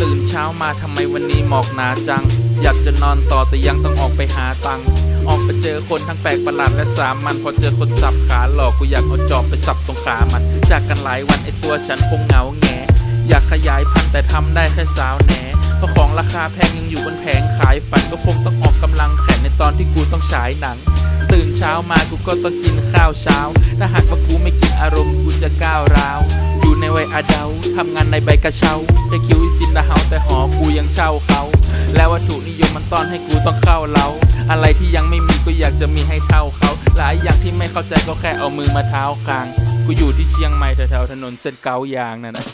ตื่นเช้ามาทำไมวันนี้หมอกหนาจัง อยากจะนอนต่อแต่ยังต้องออกไปหาตังค์ออกไปเจอคนทั้งแปลกประหลาดและสามัญพอเจอคนสับขาหลอกกูอยากเอาจอบไปสับตรงขามัน จากกันหลายวันไอตัวฉันคงเหงาแงอยากขยายพันธุ์แต่ทำได้แค่สาวแหนเพราะของราคาแพงยังอยู่บนแผงขายฝันก็คงต้องออกกำลังแขนในตอนที่กูต้องฉายหนัง ตื่นเช้ามากูก็ต้องกินข้าวเช้า ถ้าหากว่ากูไม่กินอารมณ์กูจะก้าวร้าวอยู่ในวัยอาเดาทำงานในใบกระเช้าได้คิวอิสิน นะเฮาแต่หอกูยังเช่าเขาแล้ววัตถุนิยมมันต้อนให้กูต้องเข้าเล้าอะไรที่ยังไม่มีก็อยากจะมีให้เท่าเขาหลายอย่างที่ไม่เข้าใจก็แค่เอามือมาเท้าคาง กูอยู่ที่เชียงใหม่แถวๆถนนเส้นเกายางนั่นนะ